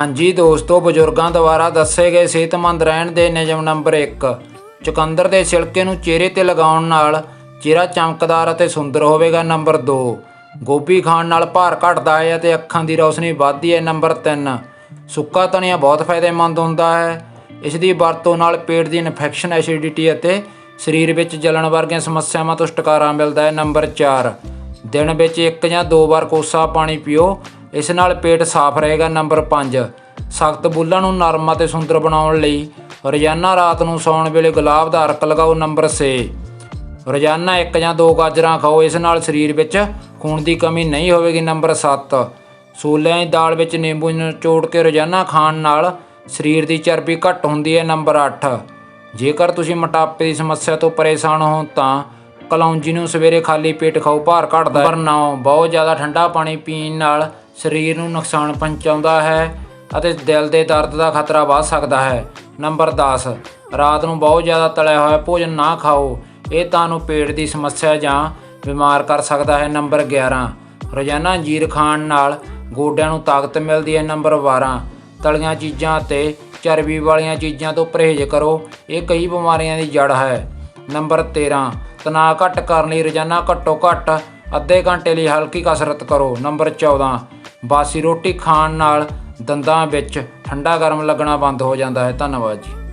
ਹਾਂਜੀ ਦੋਸਤੋ, ਬਜ਼ੁਰਗਾਂ ਦੁਆਰਾ ਦੱਸੇ ਗਏ ਸਿਹਤਮੰਦ ਰਹਿਣ ਦੇ ਨਿਯਮ ਨੰਬਰ 1 ਚੁਕੰਦਰ ਦੇ ਛਿਲਕੇ ਨੂੰ ਚਿਹਰੇ ਤੇ ਲਗਾਉਣ ਨਾਲ ਚਿਹਰਾ ਚਮਕਦਾਰ ਅਤੇ ਸੁੰਦਰ ਹੋਵੇਗਾ ਨੰਬਰ 2 ਗੋਭੀ ਖਾਣ ਨਾਲ ਭਾਰ ਘਟਦਾ ਹੈ ਅਤੇ ਅੱਖਾਂ ਦੀ ਰੌਸ਼ਨੀ ਵੱਧਦੀ ਹੈ ਨੰਬਰ 3 ਸੁੱਕਾ ਧਨੀਆ ਬਹੁਤ ਫਾਇਦੇਮੰਦ ਹੁੰਦਾ ਹੈ। ਇਸ ਦੀ ਵਰਤੋਂ ਨਾਲ ਪੇਟ ਦੀ ਇਨਫੈਕਸ਼ਨ, ਐਸਿਡਿਟੀ ਅਤੇ ਸਰੀਰ ਵਿੱਚ ਜਲਣ ਵਰਗੀਆਂ ਸਮੱਸਿਆਵਾਂ ਤੋਂ ਛੁਟਕਾਰਾ ਮਿਲਦਾ ਹੈ ਨੰਬਰ 4 ਦਿਨ ਵਿੱਚ ਇੱਕ ਜਾਂ ਦੋ ਵਾਰ ਕੋਸਾ ਪਾਣੀ ਪੀਓ। ਇਸ ਨਾਲ ਪੇਟ ਸਾਫ਼ ਰਹੇਗਾ, ਨੰਬਰ 5 ਸਖਤ ਬੁੱਲਾਂ ਨੂੰ ਨਰਮ ਅਤੇ ਸੁੰਦਰ ਬਣਾਉਣ ਲਈ ਰੋਜ਼ਾਨਾ ਰਾਤ ਨੂੰ ਸੌਣ ਵੇਲੇ ਗੁਲਾਬ ਦਾ ਅਰਕ ਲਗਾਓ, ਨੰਬਰ 6 ਰੋਜ਼ਾਨਾ ਇੱਕ ਜਾਂ ਦੋ ਗਾਜਰਾਂ ਖਾਓ, ਇਸ ਨਾਲ ਸਰੀਰ ਵਿੱਚ ਖੂਨ ਦੀ ਕਮੀ ਨਹੀਂ ਹੋਵੇਗੀ, ਨੰਬਰ 7 ਛੋਲਿਆਂ ਦੀ ਦਾਲ ਵਿੱਚ ਨਿੰਬੂ ਨਿਚੋੜ ਕੇ ਰੋਜ਼ਾਨਾ ਖਾਣ ਨਾਲ ਸਰੀਰ ਦੀ ਚਰਬੀ ਘੱਟ ਹੁੰਦੀ ਹੈ, ਨੰਬਰ 8 ਜੇਕਰ ਤੁਸੀਂ ਮੋਟਾਪੇ ਦੀ ਸਮੱਸਿਆ ਤੋਂ ਪਰੇਸ਼ਾਨ ਹੋ ਤਾਂ ਕਲੌਂਜੀ ਨੂੰ ਸਵੇਰੇ ਖਾਲੀ ਪੇਟ ਖਾਓ, ਭਾਰ ਘਟਦਾ ਹੈ। ਨੰਬਰ 9 ਬਹੁਤ ਜ਼ਿਆਦਾ ਠੰਡਾ ਪਾਣੀ ਪੀਣ ਨਾਲ ਸਰੀਰ ਨੂੰ ਨੁਕਸਾਨ ਪਹੁੰਚਾਉਂਦਾ ਹੈ ਅਤੇ ਦਿਲ ਦੇ ਦਰਦ ਦਾ ਖਤਰਾ ਵੱਧ ਸਕਦਾ ਹੈ। ਨੰਬਰ 10 ਰਾਤ ਨੂੰ ਬਹੁਤ ਜ਼ਿਆਦਾ ਤਲਿਆ ਹੋਇਆ ਭੋਜਨ ਨਾ ਖਾਓ। ਇਹ ਤੁਹਾਨੂੰ ਪੇਟ ਦੀ ਸਮੱਸਿਆ ਜਾਂ ਬਿਮਾਰ ਕਰ ਸਕਦਾ ਹੈ। ਨੰਬਰ 11 ਰੋਜ਼ਾਨਾ ਅੰਜੀਰ ਖਾਣ ਨਾਲ ਗੋਡਿਆਂ ਨੂੰ ਤਾਕਤ ਮਿਲਦੀ ਹੈ। ਨੰਬਰ 12 ਤਲੀਆਂ ਚੀਜ਼ਾਂ ਅਤੇ ਚਰਬੀ ਵਾਲੀਆਂ ਚੀਜ਼ਾਂ ਤੋਂ ਪਰਹੇਜ਼ ਕਰੋ। ਇਹ ਕਈ ਬਿਮਾਰੀਆਂ ਦੀ ਜੜ ਹੈ। ਨੰਬਰ 13 ਤਣਾਅ ਘੱਟ ਕਰਨ ਲਈ ਰੋਜ਼ਾਨਾ ਘੱਟੋ ਘੱਟ ਅੱਧੇ ਘੰਟੇ ਲਈ ਹਲਕੀ ਕਸਰਤ ਕਰੋ। ਨੰਬਰ 14 ਬਾਸੀ ਰੋਟੀ ਖਾਣ ਨਾਲ ਦੰਦਾਂ ਵਿੱਚ ਠੰਡਾ ਗਰਮ ਲੱਗਣਾ ਬੰਦ ਹੋ ਜਾਂਦਾ ਹੈ। ਧੰਨਵਾਦ ਜੀ।